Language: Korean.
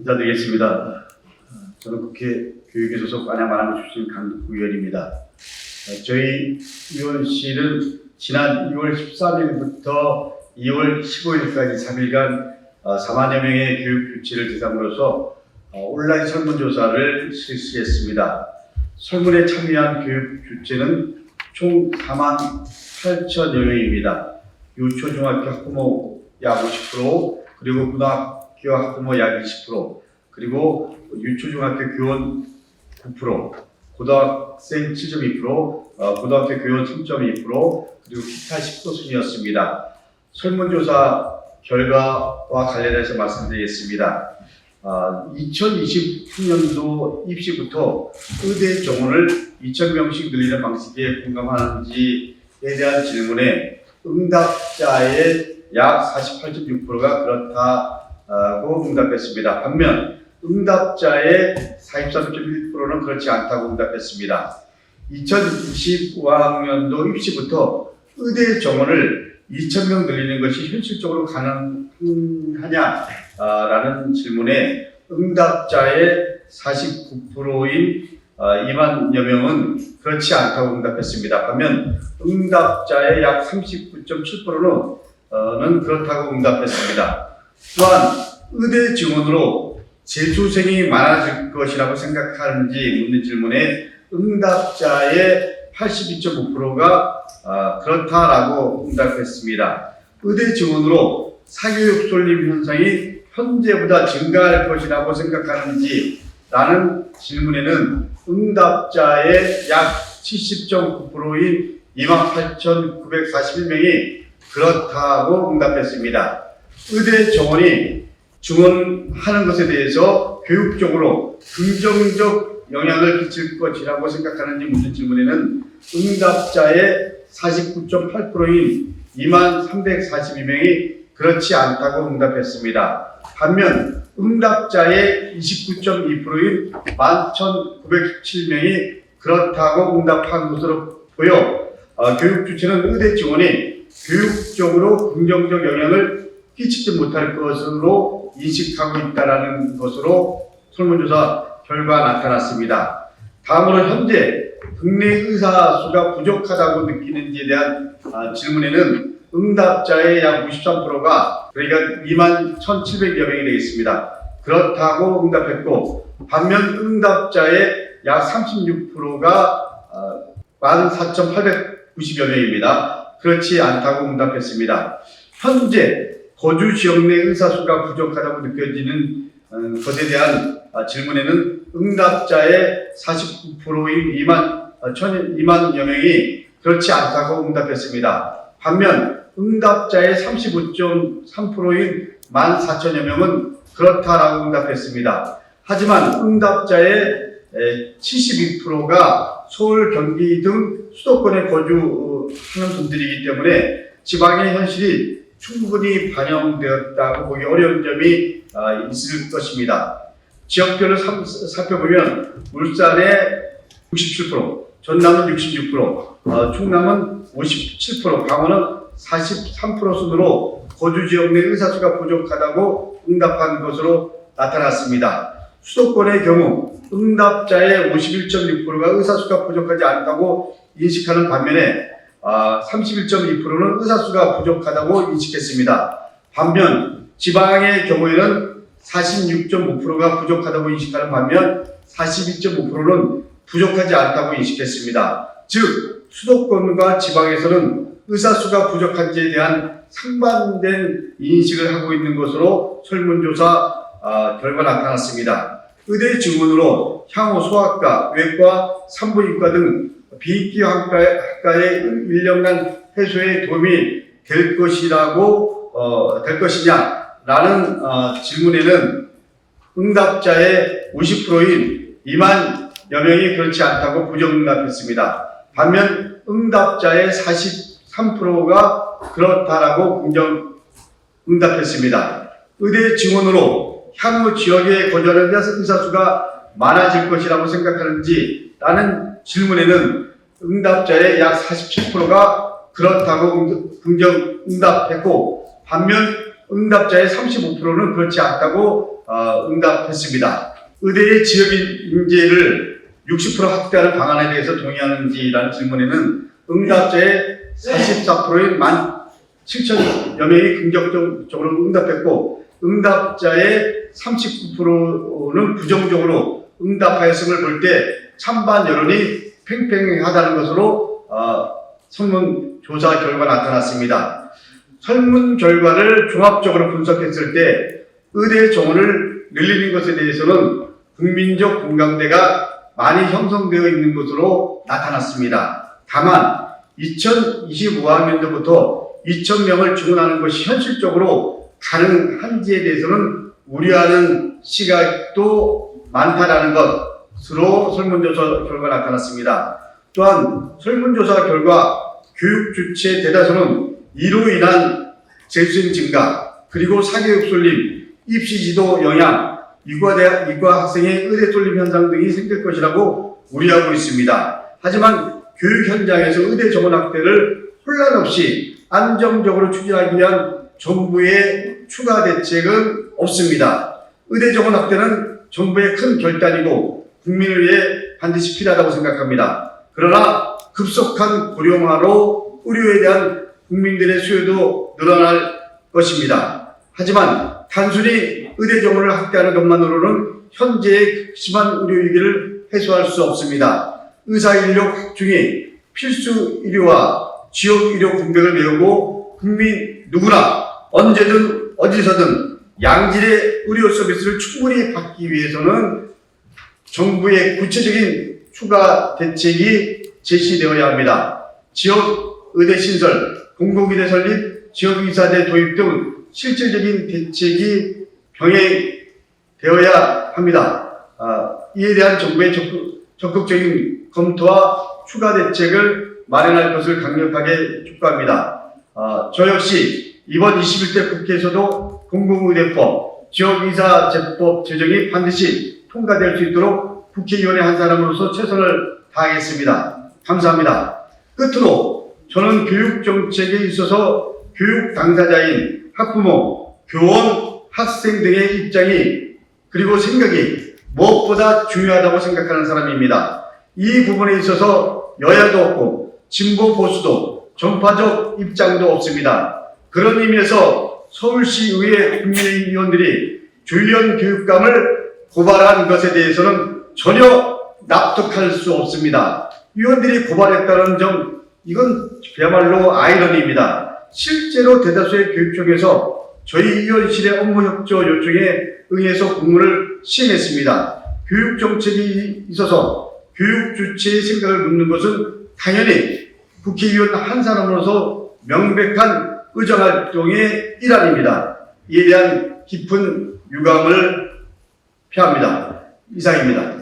인사드리겠습니다. 저는 국회 교육에 소속 안양만화부 출신 강국구 의원입니다. 어, 저희 의원실은 지난 2월 13일부터 2월 15일까지 3일간 4만여 명의 교육 유치를 대상으로서 어, 온라인 설문조사를 실시했습니다. 설문에 참여한 교육 주체는 총 4만 8천여 명입니다. 유초 중학교 학부모 약 50%, 그리고 고등학교 학부모 약 20%, 그리고 유초 중학교 교원 9%, 고등학생 7.2%, 어, 고등학교 교원 3.2%, 그리고 기타 10% 순이었습니다. 설문조사 결과와 관련해서 말씀드리겠습니다. 아, 2023년도 입시부터 의대 정원을 2,000명씩 늘리는 방식에 공감하는지에 대한 질문에 응답자의 약 48.6%가 그렇다 고 응답했습니다. 반면 응답자의 43.1%는 그렇지 않다고 응답했습니다. 2025학년도 입시부터 의대 정원을 2,000명 늘리는 것이 현실적으로 가능하냐라는 질문에 응답자의 49%인 2만여 명은 그렇지 않다고 응답했습니다. 반면 응답자의 약 39.7%는 그렇다고 응답했습니다. 또한 의대 지원으로 재수생이 많아질 것이라고 생각하는지 묻는 질문에 응답자의 82.5%가 그렇다라고 응답했습니다. 의대 지원으로 사교육 쏠림 현상이 현재보다 증가할 것이라고 생각하는지 라는 질문에는 응답자의 약 70.9%인 28,941명이 그렇다고 응답했습니다. 의대 정원이 지원하는 것에 대해서 교육적으로 긍정적 영향을 끼칠 것이라고 생각하는지 묻는 질문에는 응답자의 49.8%인 2만 342명이 그렇지 않다고 응답했습니다. 반면 응답자의 29.2%인 11,917명이 그렇다고 응답한 것으로 보여 어, 교육 주체는 의대 지원이 교육적으로 긍정적 영향을 끼치지 못할 것으로 인식하고 있다는 것으로 설문조사 결과 나타났습니다. 다음으로 현재 국내 의사 수가 부족하다고 느끼는지에 대한 아, 질문에는 응답자의 약 53%가 그러니까 2만 1,700여 명이 되겠습니다. 그렇다고 응답했고 반면 응답자의 약 36%가 14,890여 명입니다. 그렇지 않다고 응답했습니다. 현재 거주 지역 내 의사 수가 부족하다고 느껴지는 어, 것에 대한 아, 질문에는 응답자의 49%인 2만, 2만여 명이 그렇지 않다고 응답했습니다. 반면 응답자의 35.3%인 14,000여 명은 그렇다라고 응답했습니다. 하지만 응답자의 72%가 서울, 경기 등 수도권에 거주하는 분들이기 때문에 지방의 현실이 충분히 반영되었다고 보기 어려운 점이 아, 있을 것입니다. 지역별로 삼- 살펴보면 울산의 67%, 전남은 66%, 어, 충남은 57%, 강원은 43% 순으로 거주 지역 내 의사 수가 부족하다고 응답한 것으로 나타났습니다. 수도권의 경우 응답자의 51.6%가 의사 수가 부족하지 않다고 인식하는 반면에 아, 31.2%는 의사 수가 부족하다고 인식했습니다. 반면 지방의 경우에는 46.5%가 부족하다고 인식하는 반면 42.5%는 부족하지 않다고 인식했습니다. 즉 수도권과 지방에서는 의사 수가 부족한지에 대한 상반된 인식을 하고 있는 것으로 설문조사 아, 결과 나타났습니다. 의대 증원으로 향후 소아과, 외과, 산부인과 등 비인기 학과의 1년간 해소에 도움이 될 것이라고 어, 될 것이냐라는 어, 질문에는 응답자의 50%인 2만 여 명이 그렇지 않다고 부정응답했습니다. 반면 응답자의 43%가 그렇다라고 긍정 응답했습니다. 의대 증원으로 향후 지역에 거주하는 의사 수가 많아질 것이라고 생각하는지 라는 질문에는 응답자의 약 47%가 그렇다고 긍정 응답했고 반면 응답자의 35%는 그렇지 않다고 어, 응답했습니다. 의대의 지역 인재를 60% 확대하는 방안에 대해서 동의하는지라는 질문에는 응답자의 44%인 17,000여 명이 긍정적으로 응답했고 응답자의 39%는 부정적으로 응답하였음을 볼때 찬반 여론이 팽팽하다는 것으로 어, 설문조사 결과 나타났습니다. 설문 결과를 종합적으로 분석했을 때 의대 정원을 늘리는 것에 대해서는 국민적 공감대가 많이 형성되어 있는 것으로 나타났습니다. 다만 2025학년도부터 2,000명을 지원하는 것이 현실적으로 가능한지에 대해서는 우려하는 시각도 많다라는 것 으로 설문조사 결과 나타났습니다. 또한 설문조사 결과 교육 주체 대다수는 이로 인한 재수생 증가 그리고 사교육 쏠림, 입시 지도 영향, 이과대 이과 학생의 의대 쏠림 현상 등이 생길 것이라고 우려하고 있습니다. 하지만 교육 현장에서 의대 정원 확대를 혼란 없이 안정적으로 추진하기 위한 정부의 추가 대책은 없습니다. 의대 정원 확대는 정부의 큰 결단이고 국민을 위해 반드시 필요하다고 생각합니다. 그러나 급속한 고령화로 의료에 대한 국민들의 수요도 늘어날 것입니다. 하지만 단순히 의대 정원을 확대하는 것만으로는 현재의 심한 의료 위기를 해소할 수 없습니다. 의사 인력 확충이 필수 의료와 지역 의료 공백을 메우고 국민 누구나 언제든 어디서든 양질의 의료 서비스를 충분히 받기 위해서는 정부의 구체적인 추가 대책이 제시되어야 합니다. 지역 의대 신설, 공공의대 설립, 지역의사대 도입 등 실질적인 대책이 병행되어야 합니다. 아, 이에 대한 정부의 적극, 적극적인 검토와 추가 대책을 마련할 것을 강력하게 촉구합니다. 아, 저 역시 이번 21대 국회에서도 공공의대법, 지역의사제법 제정이 반드시 통과될 수 있도록 국회의원의 한 사람으로서 최선을 다하겠습니다. 감사합니다. 끝으로 저는 교육 정책에 있어서 교육 당사자인 학부모, 교원, 학생 등의 입장이 그리고 생각이 무엇보다 중요하다고 생각하는 사람입니다. 이 부분에 있어서 여야도 없고 진보 보수도 전파적 입장도 없습니다. 그런 의미에서 서울시의회 국민의힘 의원들이 주의원 교육감을 고발한 것에 대해서는 전혀 납득할 수 없습니다. 의원들이 고발했다는 점 이건 그야말로 아이러니입니다. 실제로 대다수의 교육청에서 저희 의원실의 업무 협조 요청에 응해서 공문을 시행했습니다. 교육 정책이 있어서 교육 주체의 생각을 묻는 것은 당연히 국회의원 한 사람으로서 명백한 의정활동의 일환입니다. 이에 대한 깊은 유감을 표합니다. 이상입니다.